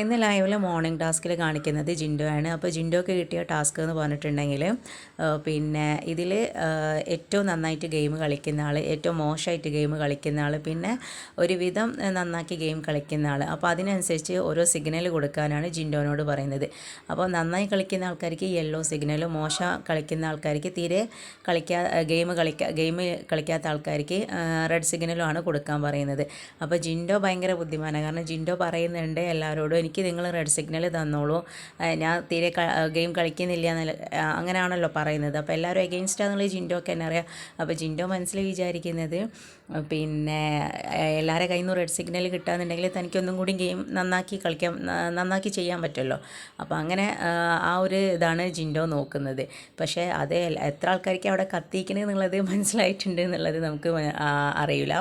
ഇന്ന് ലൈവിൽ മോർണിംഗ് ടാസ്കിൽ കാണിക്കുന്നത് ജിൻഡോ ആണ്. അപ്പോൾ ജിൻഡോക്ക് കിട്ടിയ ടാസ്ക് എന്ന് പറഞ്ഞിട്ടുണ്ടെങ്കിൽ പിന്നെ ഇതിൽ ഏറ്റവും നന്നായിട്ട് ഗെയിം കളിക്കുന്ന ആൾ ഏറ്റവും മോശമായിട്ട് ഗെയിം കളിക്കുന്ന ആൾ പിന്നെ ഒരുവിധം നന്നാക്കി ഗെയിം കളിക്കുന്ന ആൾ അപ്പോൾ അതിനനുസരിച്ച് ഓരോ സിഗ്നൽ കൊടുക്കാനാണ് ജിൻഡോനോട് പറയുന്നത്. അപ്പോൾ നന്നായി കളിക്കുന്ന ആൾക്കാർക്ക് യെല്ലോ സിഗ്നൽ മോശം കളിക്കുന്ന ആൾക്കാർക്ക് തീരെ കളിക്കാ ഗെയിം കളിക്കാ ഗെയിം കളിക്കാത്ത ആൾക്കാർക്ക് റെഡ് സിഗ്നലുമാണ് കൊടുക്കാൻ പറയുന്നത്. അപ്പോൾ ജിൻഡോ ഭയങ്കര ബുദ്ധിമാനാണ്. കാരണം ജിൻഡോ പറയുന്നുണ്ട് എല്ലാവരോടും എനിക്ക് നിങ്ങൾ റെഡ് സിഗ്നൽ തന്നോളൂ. ഞാൻ തീരെ ഗെയിം കളിക്കുന്നില്ല അങ്ങനെയാണല്ലോ പറയുന്നത്. അപ്പോൾ എല്ലാവരും എഗെയിൻസ്റ്റ് ആണെന്നുള്ളത് ജിൻഡോക്ക് തന്നെ അറിയാം അപ്പോൾ ജിൻഡോ മനസ്സിൽ വിചാരിക്കുന്നത് പിന്നെ എല്ലാവരുടെ കയ്യിൽ നിന്ന് റെഡ് സിഗ്നൽ കിട്ടാന്നുണ്ടെങ്കിൽ തനിക്കൊന്നും കൂടി ഗെയിം നന്നാക്കി കളിക്കാൻ നന്നാക്കി ചെയ്യാൻ പറ്റുമല്ലോ. അപ്പോൾ അങ്ങനെ ആ ഒരു ഇതാണ് ജിൻഡോ നോക്കുന്നത്. പക്ഷേ അത് എത്ര ആൾക്കാർക്ക് അവിടെ കത്തിക്കണേ എന്നുള്ളത് മനസ്സിലായിട്ടുണ്ട് എന്നുള്ളത് നമുക്ക് അറിയില്ല.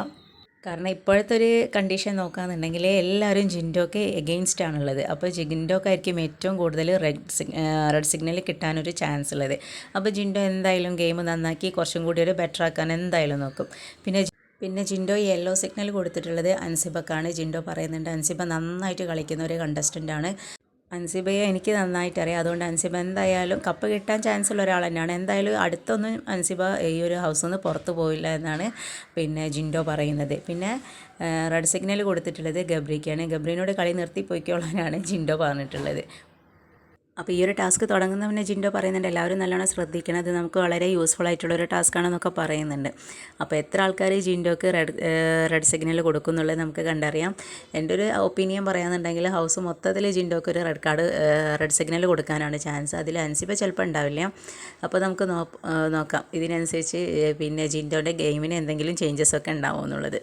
കാരണം ഇപ്പോഴത്തെ ഒരു കണ്ടീഷൻ നോക്കുകയാണെന്നുണ്ടെങ്കിൽ എല്ലാവരും ജിൻഡോക്ക് എഗെയിൻസ്റ്റ് ആണുള്ളത്. അപ്പോൾ ജിൻഡോക്കായിരിക്കും ഏറ്റവും കൂടുതൽ റെഡ് സിഗ് റെഡ് സിഗ്നൽ കിട്ടാനൊരു ചാൻസ് ഉള്ളത്. അപ്പോൾ ജിൻഡോ എന്തായാലും ഗെയിം നന്നാക്കി കുറച്ചും കൂടി ഒരു ബെറ്റർ ആക്കാൻ എന്തായാലും നോക്കും. പിന്നെ പിന്നെ ജിൻഡോ യെല്ലോ സിഗ്നൽ കൊടുത്തിട്ടുള്ളത് അൻസിബക്കാണ്. ജിൻഡോ പറയുന്നുണ്ട് അൻസിബ നന്നായിട്ട് കളിക്കുന്ന ഒരു കണ്ടസ്റ്റന്റ് ആണ്. അൻസിബയെ എനിക്ക് നന്നായിട്ട് അറിയാം അതുകൊണ്ട് അൻസിബ എന്തായാലും കപ്പ് കിട്ടാൻ ചാൻസ് ഉള്ള ഒരാൾ തന്നെയാണ്. എന്തായാലും അടുത്തൊന്നും അൻസിബ ഈ ഒരു ഹൗസിൽ നിന്ന് പുറത്തു പോയില്ല എന്നാണ് പിന്നെ ജിൻഡോ പറയുന്നത്. പിന്നെ റെഡ് സിഗ്നൽ കൊടുത്തിട്ടുള്ളത് ഗബ്രിക്കാണ്. ഗബ്രീനോട് കളി നിർത്തി പോയിക്കോളാനാണ് ജിൻഡോ പറഞ്ഞിട്ടുള്ളത്. അപ്പോൾ ഈ ഒരു ടാസ്ക് തുടങ്ങുന്നവനെ ജിൻഡോ പറയുന്നുണ്ട് എല്ലാവരും നല്ലോണം ശ്രദ്ധിക്കണം അത് നമുക്ക് വളരെ യൂസ്ഫുൾ ആയിട്ടുള്ള ഒരു ടാസ്ക് ആണെന്നൊക്കെ പറയുന്നുണ്ട്. അപ്പോൾ എത്ര ആൾക്കാർ ജിൻഡോക്ക് റെഡ് റെഡ് സിഗ്നൽ കൊടുക്കുന്നുള്ളത് നമുക്ക് കണ്ടറിയാം. എന്റെ ഒരു ഒപ്പീനിയൻ പറയാന്നുണ്ടെങ്കിൽ ഹൗസ് മൊത്തത്തിൽ ജിൻഡോക്ക് ഒരു റെഡ് കാർഡ് റെഡ് സിഗ്നൽ കൊടുക്കാനാണ് ചാൻസ് അതിൽ അൻസിബ ചിലപ്പോൾ ഉണ്ടാവില്ല. അപ്പോൾ നമുക്ക് നോക്കാം. ഇതിനനുസരിച്ച് പിന്നെ ജിൻഡോന്റെ ഗെയിമിന് എന്തെങ്കിലും ചേഞ്ചസ് ഒക്കെ ഉണ്ടാവും എന്നുള്ളത്